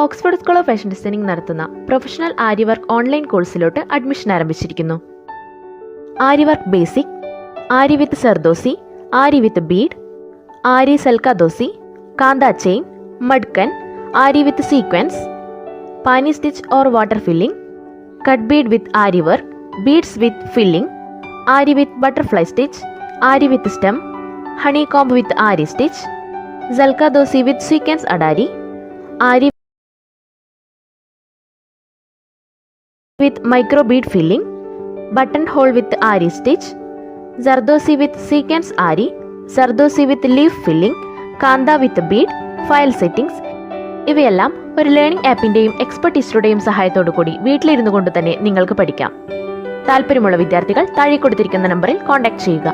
Oxford school of fashion designing നടത്തുന്ന professional aari work online കോഴ്സിലോട്ട് admission ആരംഭിച്ചിരിക്കുന്നു. Aari work basic aari with zardosi aari with bead aari സൽക്കാദോസി kantha chain മഡ്കൻ aari with sequence pani stitch or water filling cut bead with aari work beads with filling aari with butterfly stitch aari with stem honeycomb with aari stitch സൽക്കാദോസി with sequence അഡാരി aari micro bead filling buttonhole with aari stitch zardosi with sequins aari zardosi with leaf filling kantha with bead file settings ഇവയെല്ലാം ഒരു learning ആപ്പിന്റെയും എക്സ്പെർട്ടിസ്റ്റുടെയും സഹായത്തോടു കൂടി വീട്ടിലിരുന്നു കൊണ്ട് തന്നെ നിങ്ങൾക്ക് പഠിക്കാം. താല്പര്യമുള്ള വിദ്യാർത്ഥികൾ താഴെ കൊടുത്തിരിക്കുന്ന നമ്പറിൽ കോൺടാക്ട് ചെയ്യുക.